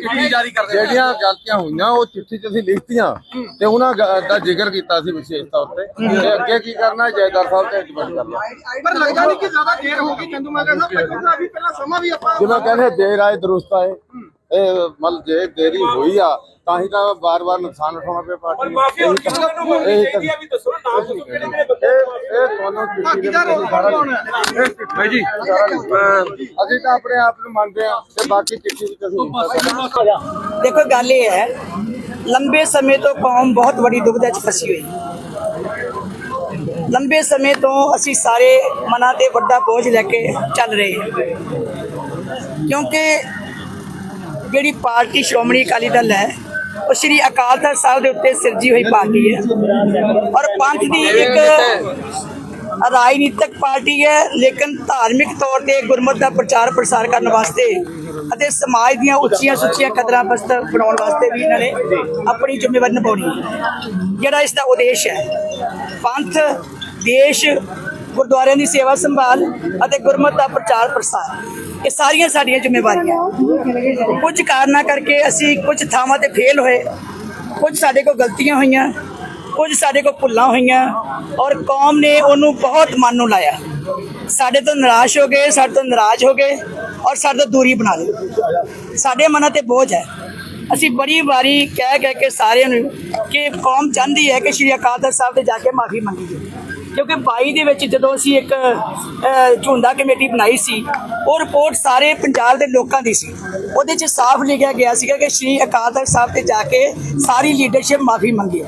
ਚਿੱਠੀ ਜਿਹੜੀਆਂ ਗਲਤੀਆਂ ਹੋਈਆਂ ਉਹ ਚਿੱਠੀ 'ਚ ਅਸੀਂ ਲਿਖਤੀਆਂ। ਤੇ ਉਹਨਾਂ ਦਾ ਜ਼ਿਕਰ ਕੀਤਾ ਸੀ ਵਿਸ਼ੇਸ਼ ਤੌਰ ਤੇ ਅੱਗੇ ਕੀ ਕਰਨਾ ਜੈਦਾਰ ਸਾਹਿਬ ਕਰਨਾ। ਕਹਿੰਦੇ ਦੇਰ ਆਏ ਦਰੁਸਤ ਆਏ। ਇਹ ਮਤਲਬ ਜੇ ਦੇਰੀ ਹੋਈ ਆ ਤਾਂ ਹੀ ਤਾਂ ਵਾਰ-ਵਾਰ ਨੁਕਸਾਨ ਉਠਾਉਣਾ ਪਿਆ ਪਾਰਟੀ ਨੂੰ। ਮਾਫੀ ਹੁਣ ਕਿਹਨਾਂ ਨੂੰ ਹੋਣੀ ਇਹੀ ਚਾਹੀਦੀ ਆ ਵੀ ਦੱਸੋ ਨਾ ਨਾਮ ਦੱਸੋ ਕਿਹੜੇ ਕਿਹੜੇ ਬੰਦੇ ਇਹ ਇਹ ਤੁਹਾਨੂੰ ਦੇ ਸਾਰਾ ਭਾਈ ਜੀ ਅਸੀਂ ਤਾਂ ਆਪਣੇ ਆਪ ਨੂੰ ਮੰਨਦੇ ਆ ਤੇ ਬਾਕੀ ਚਿੱਠੀ ਵਿੱਚ ਅਸੀਂ ਦੇਖੋ ਗੱਲ ਇਹ ਹੈ ਲੰਬੇ ਸਮੇਂ ਤੋਂ ਕੌਮ ਬਹੁਤ ਵੱਡੀ ਦੁਬਿਧਾ 'ਚ ਫਸੀ ਹੋਈ। ਲੰਬੇ ਸਮੇਂ ਤੋਂ ਅਸੀਂ ਸਾਰੇ ਮਨਾਂ ਤੇ ਵੱਡਾ ਬੋਝ ਲੈ ਕੇ ਚੱਲ ਰਹੇ ਹਾਂ। ਕਿਉਂਕਿ ਜਿਹੜੀ ਪਾਰਟੀ ਸ਼੍ਰੋਮਣੀ ਅਕਾਲੀ ਦਲ ਹੈ, ਉਹ ਸ਼੍ਰੀ ਅਕਾਲ ਤਖਤ ਸਾਹਿਬ ਦੇ ਉੱਤੇ ਸਿਰਜੀ ਹੋਈ ਪਾਰਟੀ ਹੈ। ਔਰ ਪੰਥ ਦੀ ਇੱਕ ਰਾਜਨੀਤਿਕ ਪਾਰਟੀ ਹੈ, ਲੇਕਿਨ ਧਾਰਮਿਕ ਤੌਰ ਤੇ ਗੁਰਮਤ ਦਾ ਪ੍ਰਚਾਰ ਪ੍ਰਸਾਰ ਕਰਨ ਵਾਸਤੇ ਅਤੇ ਸਮਾਜ ਦੀਆਂ ਉੱਚੀਆਂ ਸੁੱਚੀਆਂ ਕਦਰਾਂ ਬਸਤ ਬਣਾਉਣ ਵਾਸਤੇ ਵੀ ਇਹਨਾਂ ਨੇ ਆਪਣੀ ਜ਼ਿੰਮੇਵਾਰੀ ਨਿਭਾਉਣੀ ਹੈ। ਜਿਹੜਾ ਇਸ ਦਾ ਉਦੇਸ਼ ਹੈ, ਪੰਥ, ਦੇਸ਼, ਗੁਰਦੁਆਰਿਆਂ ਦੀ ਸੇਵਾ ਸੰਭਾਲ ਅਤੇ ਗੁਰਮਤ ਦਾ ਪ੍ਰਚਾਰ ਪ੍ਰਸਾਰ। ਇਹ ਸਾਰੀਆਂ ਸਾਡੀਆਂ ਜ਼ਿੰਮੇਵਾਰੀਆਂ। ਕੁਝ ਕਾਰਨਾਂ ਕਰਕੇ ਅਸੀਂ ਕੁਝ ਥਾਵਾਂ ਤੇ ਫੇਲ ਹੋਏ। ਕੁਝ ਸਾਡੇ ਕੋਲ ਗਲਤੀਆਂ ਹੋਈਆਂ, ਕੁਝ ਸਾਡੇ ਕੋਲ ਭੁੱਲਾਂ ਹੋਈਆਂ ਔਰ ਕੌਮ ਨੇ ਉਹਨੂੰ ਬਹੁਤ ਮਨ ਨੂੰ ਲਾਇਆ। ਸਾਡੇ ਤੋਂ ਨਿਰਾਸ਼ ਹੋ ਗਏ, ਸਾਡੇ ਤੋਂ ਨਾਰਾਜ਼ ਹੋ ਗਏ ਔਰ ਸਾਡੇ ਤੋਂ ਦੂਰੀ ਬਣਾ ਲਈ। ਸਾਡੇ ਮਨਾਂ ਤੇ ਬੋਝ ਹੈ। ਅਸੀਂ ਬੜੀ ਵਾਰੀ ਕਹਿ ਕਹਿ ਕੇ ਸਾਰਿਆਂ ਨੂੰ ਕਿ ਕੌਮ ਚਾਹੁੰਦੀ ਹੈ ਕਿ ਸ਼੍ਰੀ ਅਕਾਲ ਤਖਤ ਸਾਹਿਬ ਤੇ ਜਾ ਕੇ ਮਾਫੀ ਮੰਗੀਏ ਕਿਉਂਕਿ 22 ਦੇ ਵਿੱਚ ਜਦੋਂ ਅਸੀਂ ਇੱਕ ਅ, ਝੁੰਦਾ ਕਮੇਟੀ ਬਣਾਈ ਸੀ ਉਹ ਰਿਪੋਰਟ ਸਾਰੇ ਪੰਜਾਬ ਦੇ ਲੋਕਾਂ ਦੀ ਸੀ। ਉਹਦੇ 'ਚ ਸਾਫ਼ ਲਿਖਿਆ ਗਿਆ ਸੀਗਾ ਕਿ ਸ਼੍ਰੀ ਅਕਾਲ ਤਖਤ ਸਾਹਿਬ ਤੇ ਜਾ ਕੇ ਸਾਰੀ ਲੀਡਰਸ਼ਿਪ ਮਾਫੀ ਮੰਗੀ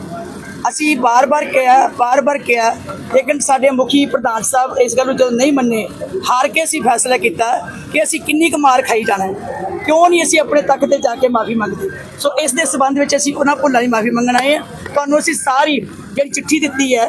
ਅਸੀਂ ਬਾਰ-ਬਾਰ ਕਿਹਾ ਬਾਰ-ਬਾਰ ਕਿਹਾ ਲੇਕਿਨ ਸਾਡੇ ਮੁਖੀ ਪ੍ਰਧਾਨ ਸਾਹਿਬ ਇਸ ਗੱਲ ਨੂੰ ਜਦੋਂ ਨਹੀਂ ਮੰਨੇ ਹਾਰ ਕੇ ਅਸੀਂ ਫੈਸਲਾ ਕੀਤਾ ਕਿ ਅਸੀਂ ਕਿੰਨੀ ਕੁ ਮਾਰ ਖਾਈ ਜਾਣਾ ਕਿਉਂ ਨਹੀਂ ਅਸੀਂ ਆਪਣੇ ਤੱਕ ਤੇ ਜਾ ਕੇ ਮਾਫੀ ਮੰਗਦੇ? ਸੋ ਇਸ ਦੇ ਸਬੰਧ ਵਿੱਚ ਅਸੀਂ ਉਹਨਾਂ ਭੁੱਲਾਂ ਦੀ ਮਾਫੀ ਮੰਗਣ ਆਏ ਹਾਂ। ਤੁਹਾਨੂੰ ਅਸੀਂ ਸਾਰੀ ਜਿਹੜੀ ਚਿੱਠੀ ਦਿੱਤੀ ਹੈ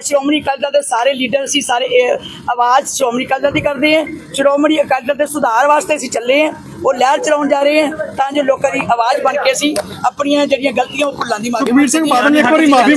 ਔਰ ਸ਼੍ਰੋਮਣੀ ਅਕਾਲੀ ਦਲ ਦੇ ਸਾਰੇ ਲੀਡਰ ਅਸੀਂ ਸਾਰੇ ਆਵਾਜ਼ ਸ਼੍ਰੋਮਣੀ ਅਕਾਲੀ ਦਲ ਦੀ ਕਰਦੇ ਹਾਂ ਸ਼੍ਰੋਮਣੀ ਅਕਾਲੀ ਦਲ ਦੇ ਸੁਧਾਰ ਵਾਸਤੇ ਅਸੀਂ ਚੱਲੇ ਹਾਂ ਉਹ ਲਹਿਰ ਚਲਾਉਣ ਜਾ ਰਹੇ ਹਾਂ ਤਾਂ ਜੋ ਲੋਕਾਂ ਦੀ ਆਵਾਜ਼ ਬਣ ਕੇ ਅਸੀਂ ਆਪਣੀਆਂ ਜਿਹੜੀਆਂ ਗਲਤੀਆਂ ਉਹ ਭੁੱਲਾਂ ਦੀ ਮਾਫੀ ਸੁਖਬੀਰ ਸਿੰਘ ਬਾਦਲ ਨੇ ਇੱਕ ਵਾਰੀ ਮਾਫੀ